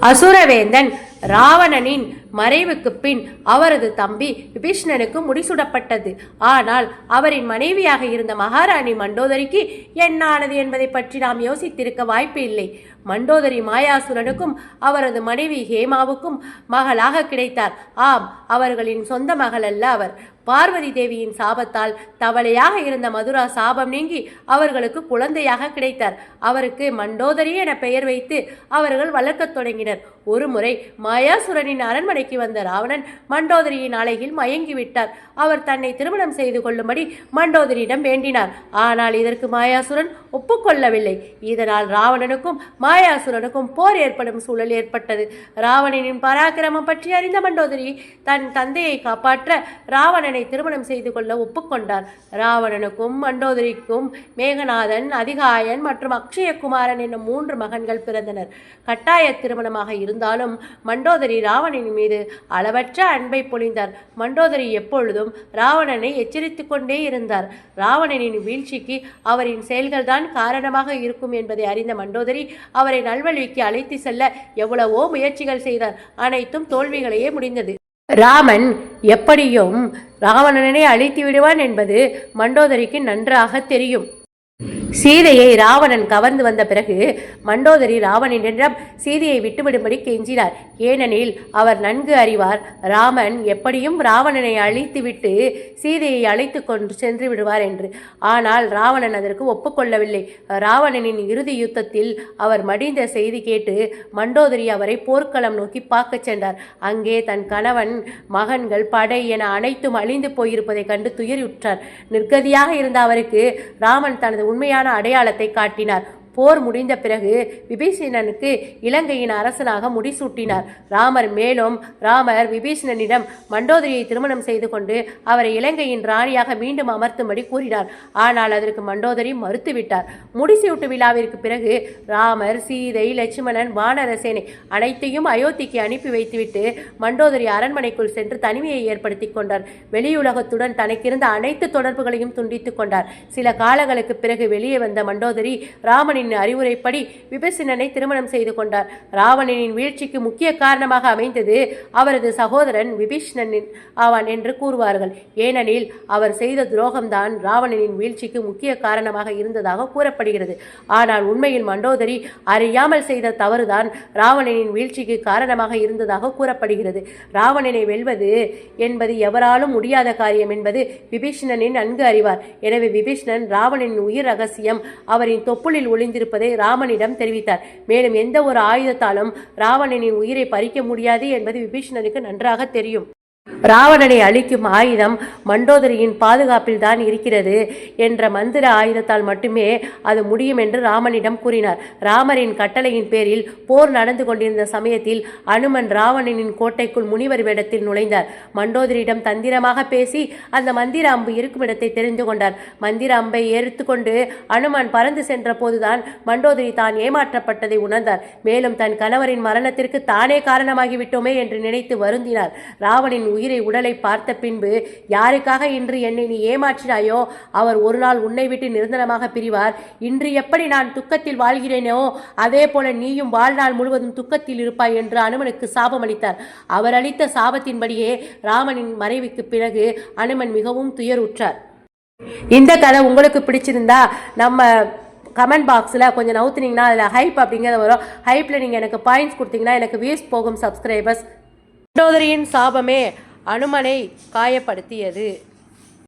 அசுரவேந்தன் ராவணனின் மறைவுக்கு பின் அவரது தம்பி விபீஷ்ணனுக்கு முடிசூடப்பட்டது. ஆனால் அவரின் மனைவியாக இருந்த மகாராணி மண்டோதரிக்கு என்னானது என்பதை பற்றி நாம் யோசித்திருக்க வாய்ப்பு இல்லை. மண்டோதரி மாயாசுரனுக்கும் அவரது மனைவி ஹேமாவுக்கும் மகளாக கிடைத்தார். ஆம் அவர்களின் சொந்த மகள் அல்ல அவர். பார்வதி தேவியின் சாபத்தால் தவளையாக இருந்த மதுரா சாபம் நீங்கி அவர்களுக்கு குழந்தையாக கிடைத்தார். அவருக்கு மண்டோதரி என பெயர் வைத்து அவர்கள் வளர்க்கத் தொடங்கினர். ஒருமுறை மாயாசுரனின் அரண்மனைக்கு வந்த ராவணன் மண்டோதரியின் அழகில் மயங்கிவிட்டார் அவர் தன்னை திருமணம் செய்து கொள்ளும்படி மண்டோதரியிடம் வேண்டினார். ஆனால் இதற்கு மாயாசுரன் ஒப்புக்கொள்ளவில்லை. இதனால் ராவணனுக்கும் மாயாசுரனுக்கும் போர் ஏற்படும் சூழல் ஏற்பட்டது. ராவணனின் பராக்கிரமம் பற்றி அறிந்த மண்டோதரி தன் தந்தையை காப்பாற்ற ராவணனை திருமணம் செய்து கொள்ள ஒப்புக்கொண்டார். ராவணனுக்கும் மண்டோதரிக்கும் மேகநாதன் அதிகாயன் மற்றும் அக்ஷயகுமாரன் என்னும் மூன்று மகன்கள் பிறந்தனர். கட்டாய திருமணமாக இருந்தாலும் மண்டோதரி ராவணனின் மீது அளவற்ற அன்பை பொழிந்தார். மண்டோதரி எப்பொழுதும் ராவணனை எச்சரித்துக் கொண்டே இருந்தார். ராவணனின் வீழ்ச்சிக்கு அவரின் செயல்கள்தான் காரணமாக இருக்கும் என்பதை அறிந்த மண்டோதரி அவரை நல்வழிக்கு அழைத்து செல்ல எவ்வளவோ முயற்சிகள் செய்தார். அனைத்தும் தோல்விகளையே முடிந்தது. ராமன் எப்படியும் ராவணனை அழித்து விடுவான் என்பது மண்டோதரிக்கு நன்றாக தெரியும். சீதையை ராவணன் கவர்ந்து வந்த பிறகு மண்டோதரி ராவணனிடம் சீதையை விட்டுவிடும்படி கெஞ்சினார். ஏனெனில் அவர் நன்கு அறிவார். ராமன் எப்படியும் ராவணனை அழித்துவிட்டு சீதையை அழைத்து கொண்டு சென்று விடுவார் என்று. ஆனால் ராவணன் அதற்கு ஒப்புக்கொள்ளவில்லை. ராவணனின் இறுதி யுத்தத்தில் அவர் மடிந்த செய்தி கேட்டு மண்டோதரி அவரை போர்க்களம் நோக்கி பார்க்கச் சென்றார். அங்கே தன் கணவன் மகன்கள் படை என அனைத்தும் அழிந்து போயிருப்பதைக் கண்டு துயரியுற்றார். நிர்கதியாக இருந்த அவருக்கு ராமன் தனது உண்மையான அடையாளத்தை காட்டினார். போர் முடிந்த பிறகு விபீஷணனுக்கு இலங்கையின் அரசனாக முடிசூட்டினார். ராமர் மேலும் ராமர் விபீஷணனிடம் மண்டோதரியை திருமணம் செய்து கொண்டு அவரை இலங்கையின் ராணியாக மீண்டும் அமர்த்தும்படி கூறினார். ஆனால் அதற்கு மண்டோதரி மறுத்துவிட்டார். முடிசூட்டு விழாவிற்கு பிறகு ராமர் சீதை லட்சுமணன் வானரசேனை அனைத்தையும் அயோத்திக்கு அனுப்பி வைத்துவிட்டு மண்டோதரி அரண்மனைக்குள் சென்று தனிமையை ஏற்படுத்திக் கொண்டார். வெளியுலகத்துடன் தனக்கிருந்த அனைத்து தொடர்புகளையும் துண்டித்துக் கொண்டார். சில காலங்களுக்கு பிறகு வெளியே வந்த மண்டோதரி ராமனின் அறிவுரைப்படி விபீஷணனை திருமணம் செய்து கொண்டார். ராவணனின் வீழ்ச்சிக்கு முக்கிய காரணமாக அமைந்தது அவரது சகோதரன் விபீஷ்ணனின் ஆவான் என்று கூறுவார்கள். ஏனெனில் அவர் செய்த துரோகம்தான் ராவணனின் வீழ்ச்சிக்கு முக்கிய காரணமாக இருந்ததாக கூறப்படுகிறது. ஆனால் உண்மையில் மண்டோதரி அறியாமல் செய்த தவறுதான் ராவணனின் வீழ்ச்சிக்கு காரணமாக இருந்ததாக கூறப்படுகிறது. ராவணனை வெல்வது என்பது எவராலும் முடியாத காரியம் என்பது விபீஷ்ணனின் நன்கு அறிவார். எனவே விபீஷ்ணன் ராவணனின் உயிர் ரகசியம் அவரின் தொப்புளில் ஒளி ஒளிந்திருப்பதை ராமனிடம் தெரிவித்தார். மேலும் எந்த ஒரு ஆயுதத்தாலும் ராவணனின் உயிரை பறிக்க முடியாது என்பது விபீஷணனுக்கு நன்றாக தெரியும். ராவணனை அழிக்கும் ஆயுதம் மண்டோதரியின் பாதுகாப்பில் தான் இருக்கிறது என்ற மந்திர ஆயுதத்தால் மட்டுமே அது முடியும் என்று ராமனிடம் கூறினார். ராமரின் கட்டளையின் பேரில் போர் நடந்து கொண்டிருந்த சமயத்தில் அனுமன் ராவணனின் கோட்டைக்குள் முனிவர் வேடத்தில் நுழைந்தார். மண்டோதரியிடம் தந்திரமாக பேசி அந்த மந்திர அம்பு இருக்கும் இடத்தை தெரிந்து கொண்டார். மந்திர அம்பை எடுத்துக்கொண்டு அனுமன் பறந்து சென்ற போதுதான் மண்டோதரி தான் ஏமாற்றப்பட்டதை உணர்ந்தார். மேலும் தன் கணவரின் மரணத்திற்கு தானே காரணமாகிவிட்டோமே என்று நினைத்து வருந்தினார். ராவணின் உயிரை உடலை பார்த்த பின்பு யாருக்காக இன்று என்னை நீ ஏமாற்றினாயோ அவர் ஒரு நாள் உன்னை விட்டு நிரந்தரமாக பிரிவார். இன்று எப்படி நான் துக்கத்தில் வாழ்கிறேனோ அதே போல நீயும் வாழ்நாள் முழுவதும் துக்கத்தில் இருப்பாய் என்று அனுமனுக்கு சாபம் அளித்தார். அவர் அளித்த சாபத்தின்படியே ராமனின் மறைவுக்கு பிறகு அனுமன் மிகவும் துயருற்றார். இந்த கதை உங்களுக்கு பிடிச்சிருந்தா நம்ம கமெண்ட் பாக்ஸில் கொஞ்சம் நவுத்துனீங்கன்னா அதில் ஹைப் அப்படிங்கிறது வரும். ஹைப்பில் நீங்கள் எனக்கு பாயிண்ட்ஸ் கொடுத்தீங்கன்னா எனக்கு வியூஸ் போகும் சப்ஸ்கிரைபர்ஸ் சகோதரியின் சாபமே அனுமனை காயப்படுத்தியது.